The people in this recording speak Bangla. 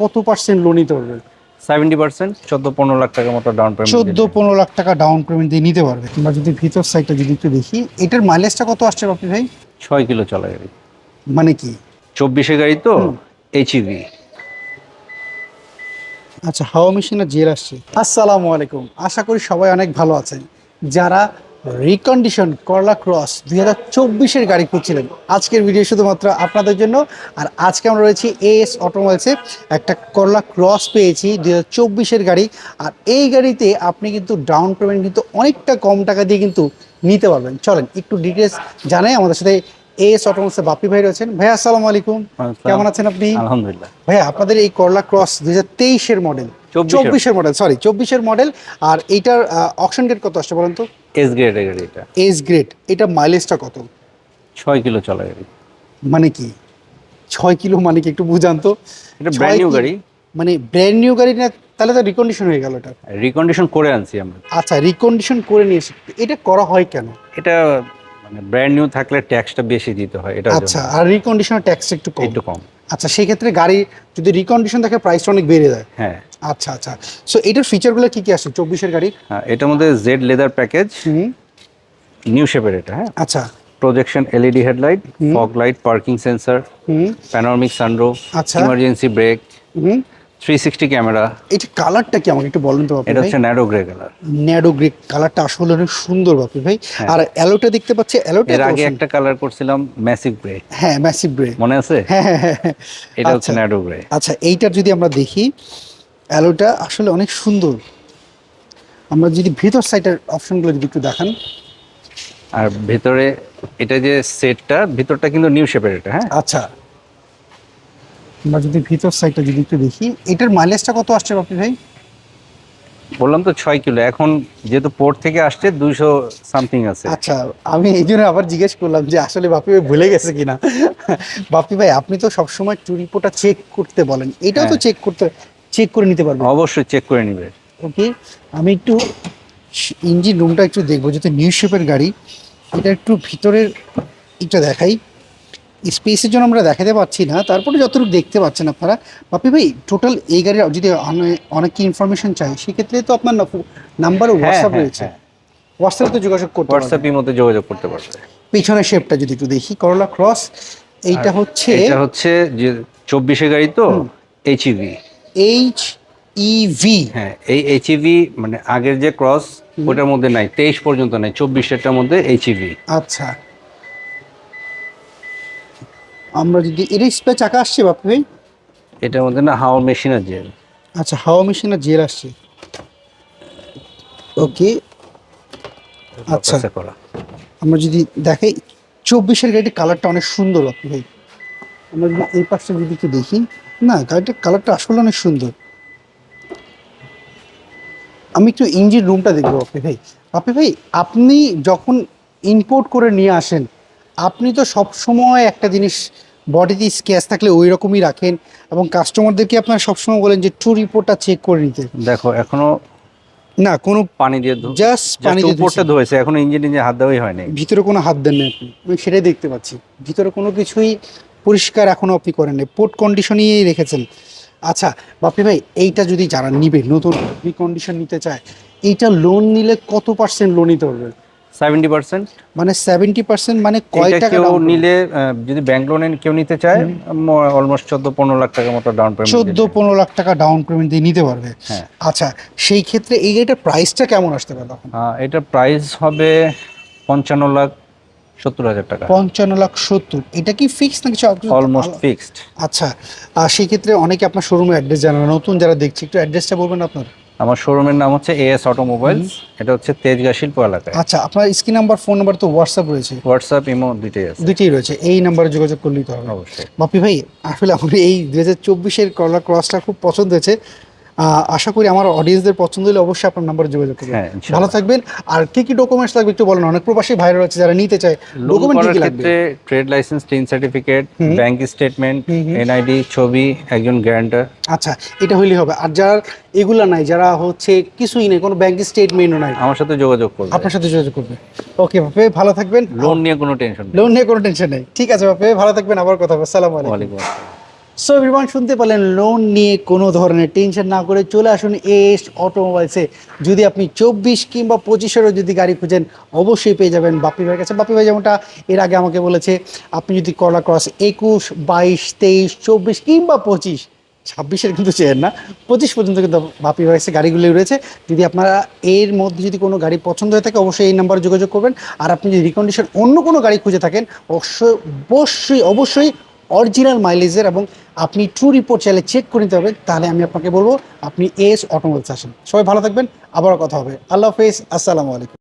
কত পার্সেন্ট লোন নিতে পারবে? সেভেন্টি পার্সেন্ট চোদ্দ পনেরো লাখ টাকার মতো ডাউন পেমেন্ট চোদ্দ পনেরো লাখ টাকা ডাউন পেমেন্ট দিয়ে নিতে পারবে। আমরা যদি ভিতর সাইডটা যদি একটু দেখি এটার মাইলেজটা কত আসছে বাপি ভাই? ছয় কিলো চলা গাড়ি। মানে কি? চব্বিশে গাড়ি তো E এইচইভি আচ্ছা হাওয়া মেশিনের জেল আসছে। আসসালামু আলাইকুম। আশা করি সবাই অনেক ভালো আছেন। যারা রিকন্ডিশন করলা ক্রস দুই হাজার চব্বিশের গাড়ি খুঁজছিলেন। আজকের ভিডিও শুধুমাত্র আপনাদের জন্য। আর আজকে আমরা রয়েছি এএস অটোমোবাইলসে একটা করলা ক্রস পেয়েছি দুই হাজার চব্বিশের গাড়ি। আর এই গাড়িতে আপনি কিন্তু ডাউন পেমেন্ট কিন্তু অনেকটা কম টাকা দিয়ে কিন্তু নিতে পারবেন। চলেন একটু ডিটেলস জানাই। আমাদের সাথে এএস অটোমোবাইলসে বাপি ভাই রয়েছেন। ভাইয়া আসসালামু আলাইকুম। কেমন আছেন আপনি? আলহামদুলিল্লাহ। ভাইয়া আপনাদের এই করলা ক্রস দুই হাজার তেইশের মডেল চব্বিশের। মডেল সরি চব্বিশের মডেল আর এইটার অপশন ডেট কত আসছে বলেন তো? এস গ্রেডের গাড়ি এটা। এস গ্রেড এটা মাইলেজটা কত? ছয় কিলো চলা গাড়ি। মানে কি? ছয় কিলো মানে কি একটু বুঝান তো? এটা ব্র্যান্ড নিউ গাড়ি। মানে ব্র্যান্ড নিউ গাড়ি না তাহলে তো রিকন্ডিশন হয়ে গেল এটা। রিকন্ডিশন করে আনছি আমরা। আচ্ছা রিকন্ডিশন করে নিয়ে এসে এটা করা হয় কেন? এটা মানে ব্র্যান্ড নিউ থাকলে ট্যাক্সটা বেশি দিতে হয় এটা আচ্ছা আর রিকন্ডিশনের ট্যাক্স একটু কম। একটু কম। আচ্ছা সেই ক্ষেত্রে গাড়ি যদি রিকন্ডিশন থাকে প্রাইসটা অনেক বেড়ে যায়। হ্যাঁ। আচ্ছা আচ্ছা। সো এটার ফিচারগুলো কি কি আসে চব্বিশের গাড়ি? হ্যাঁ, এটার মধ্যে জেড লেদার প্যাকেজ নিউ শেপের এটা হ্যাঁ? আচ্ছা। Projection LED headlight fog light parking sensor panoramic sunroof আচ্ছা। ইমার্জেন্সি ব্রেক হুম। থ্রি সিক্সটি ক্যামেরা এটা কালারটা কি আমাকে একটু বলেন তো বাপি এটা হচ্ছে narrow grey colour Nardo grey কালারটা আসলে অনেক সুন্দর বাপি ভাই। আর অ্যালোটা দেখতে পাচ্ছি অ্যালোটা এর আগে একটা কালার করছিলাম ম্যাসিভ গ্রে হ্যাঁ ম্যাসিভ গ্রে মনে আছে? হ্যাঁ হ্যাঁ হ্যাঁ। হ্যাঁ। এটা হচ্ছে আচ্ছা। ন্যারো গ্রে আচ্ছা এইটার যদি আমরা দেখি অ্যালোটা আসলে অনেক সুন্দর। আমরা যদি ভিতর সাইডের অপশনগুলো যদি একটু দেখান। আর ভেতরে এটা যে সেটটা ভেতরটা কিন্তু নিউ শেপের এটা হ্যাঁ? আচ্ছা। আমরা যদি ভিতর সাইডটা যদি একটু দেখি এটার মাইলেজটা কত আসছে বাপি ভাই? বললাম তো ছয় কিলো এখন যেহেতু পোর্ট থেকে আসছে দুইশো সামথিং আছে। আচ্ছা আমি এই জন্য আবার জিজ্ঞেস করলাম যে আসলে বাপি ভাই ভুলে গেছে কিনা। বাপি ভাই আপনি তো সবসময় টুরিপোটা চেক করতে বলেন। এটাও তো হ্যাঁ। চেক করতে চেক করে নিতে পারবেন অবশ্যই চেক করে নিবে। ওকে আমি একটু ইঞ্জিন রুমটা একটু দেখব যেহেতু নিউ শেপের গাড়ি এটা একটু ভিতরের এটা দেখাই। স্পেসের জন্য আমরা দেখাতে পাচ্ছি না তারপরে যতটুকু দেখতে পাচ্ছেন আপনারা। বাপি ভাই টোটাল এই গাড়ির যদি অনেক কি ইনফরমেশন চাই সেক্ষেত্রে তো আপনার নাম্বার হোয়াটসঅ্যাপ হ্যাঁ, রয়েছে। হ্যাঁ। হোয়াটসঅ্যাপে তো যোগাযোগ করতে হোয়াটসঅ্যাপের মধ্যে যোগাযোগ করতে পারবে পিছনের শেপটা যদি একটু দেখি করলা ক্রস এইটা হচ্ছে এটা হচ্ছে যে চব্বিশে গাড়ি তো এইচইভি এইচ ইভি হ্যাঁ এই এইচইভি মানে আগের যে ক্রস ওটার মধ্যে নাই তেইশ পর্যন্ত নাই চব্বিশেরটার মধ্যে এইচইভি আচ্ছা। আমরা যদি এটা স্পে চাকা আসছে বাপি ভাই? এটার মধ্যে না হাওয়ার মেশিন আছে। আচ্ছা হাওয়া মেশিনের জেল আসছে। ওকে। আচ্ছা। করা। আমরা যদি দেখাই চব্বিশের গাড়ির কালারটা অনেক সুন্দর আপনি ভাই। আমরা যদি এই পাশটা যদি একটু দেখি। না গাড়িটার কালারটা আসলে অনেক সুন্দর। আমি একটু ইঞ্জিন রুমটা দেখব আপনি ভাই। আপনি ভাই আপনি যখন ইম্পোর্ট করে নিয়ে আসেন আপনি তো সব সময় একটা জিনিস বডিতে স্ক্যাচ থাকলে ওই রকমই রাখেন এবং কাস্টমারদেরকে আপনারা সবসময় বলেন যে ট্রু রিপোর্টটা চেক করে নিতে। দেখো এখনও না কোনো পানি দিয়ে ধো- জাস্ট পানি দিয়ে উপরটা ধুয়েছে এখনও ইঞ্জিন ইঞ্জিন হাত দেওয়াই হয়নি। ভিতরে কোনো হাত দেন না আপনি। আমি সেটাই দেখতে পাচ্ছি। ভিতরে কোনো কিছুই পরিষ্কার এখনও আপনি করেন নাই। পোর্ট কন্ডিশনই রেখেছেন। আচ্ছা বাপি ভাই এইটা যদি যারা নিবে নতুন কন্ডিশন নিতে চায় এইটা লোন নিলে কত পার্সেন্ট লোন নিতে পারবে সেভেন্টি পার্সেন্ট মানে সেভেন্টি পার্সেন্ট মানে কয় টাকা কেউ নিলে যদি ব্যাংক লোনে কেউ নিতে চায় অলমোস্ট চোদ্দ পনেরো লাখ টাকার মতো ডাউন পেমেন্ট চোদ্দ পনেরো লাখ টাকা ডাউন পেমেন্ট দিয়ে নিতে পারবে। হ্যাঁ। আচ্ছা সেই ক্ষেত্রে এই গাড়িটার প্রাইসটা কেমন আসতে পারে তখন? এটার প্রাইস হবে পঞ্চান্ন লাখ সত্তর হাজার টাকা। পঞ্চান্ন লাখ সত্তর। এটা কি ফিক্স না কিছু অলমোস্ট ফিক্সড আচ্ছা আর সেই ক্ষেত্রে অনেকে আপনার শোরুমের অ্যাড্রেস জানেন না। নতুন যারা দেখছে একটু অ্যাড্রেসটা বলবেন আপনার? আমার শোরুমের নাম হচ্ছে এএস অটোমোবাইলস এটা হচ্ছে তেজগা শিল্প এলাকায়। আচ্ছা আপনার স্ক্রিন নাম্বার ফোন নাম্বার তো হোয়াটসঅ্যাপ রয়েছে। হোয়াটসঅ্যাপ ইমো দুইটাই আছে। দুইটাই রয়েছে। এই নাম্বারে যোগাযোগ করলেই তো হবে। অবশ্যই। বাপি ভাই আসলে আমার এই দু হাজার চব্বিশের কলার ক্রসটা খুব পছন্দ হয়েছে। আশা করি আমার অডিয়েন্সদের পছন্দ হলে অবশ্যই আপনার নাম্বারে যোগাযোগ করবেন। হ্যাঁ, ভালো থাকবেন। আর কি কি ডকুমেন্টস লাগবে একটু বলেন। অনেক প্রবাসী ভাইরা রয়েছে যারা নিতে চায়। ডকুমেন্ট কি কি লাগবে? Trade licence TIN certificate bank statement NID ছবি একজন গ্যারান্টার আচ্ছা এটা হইলেই হবে। আর যারা এগুলা নাই যারা হচ্ছে কিছুই নেই কোনো ব্যাংক স্টেটমেন্টও নাই আমার সাথে যোগাযোগ করবে। আপনার সাথে যোগাযোগ করবে। ওকে বাপে ভালো থাকবেন। লোন নিয়ে কোনো টেনশন নেই। লোন নিয়ে কোনো টেনশন নেই। ঠিক আছে বাপে ভালো থাকবেন। আবার কথা হবে। সালাম আলাইকুম। ওয়ালাইকুম আসসালাম। সো এভরিওয়ান শুনতে পেলেন লোন নিয়ে কোনো ধরনের টেনশন না করে চলে আসুন এস অটোমোবাইলসে যদি আপনি চব্বিশ কিংবা পঁচিশেরও যদি গাড়ি খুঁজেন, অবশ্যই পেয়ে যাবেন বাপি ভাইয়ের কাছে। বাপি ভাই, যেমনটা এর আগে আমাকে বলেছে, আপনি যদি করলা ক্রস একুশ, বাইশ, তেইশ, চব্বিশ কিংবা পঁচিশ, ছাব্বিশের কিন্তু চেয়েন না, পঁচিশ পর্যন্ত কিন্তু বাপি ভাইসে গাড়িগুলি রয়েছে। যদি আপনারা এর মধ্যে যদি কোনো গাড়ি পছন্দ হয়ে থাকে, অবশ্যই এই নাম্বারে যোগাযোগ করবেন। আর আপনি যদি রিকন্ডিশন অন্য কোনো গাড়ি খুঁজে থাকেন, অবশ্যই অবশ্যই অবশ্যই অরিজিনাল মাইলেজের এবং আপনি ট্রু রিপোর্ট চাইলে চেক করে নিতে হবে, তাহলে আমি আপনাকে বলব, আপনি এস অটোমোবাইলস আসেন সবাই ভালো থাকবেন আবার কথা হবে। আল্লাহ হাফেজ, আসসালামু আলাইকুম।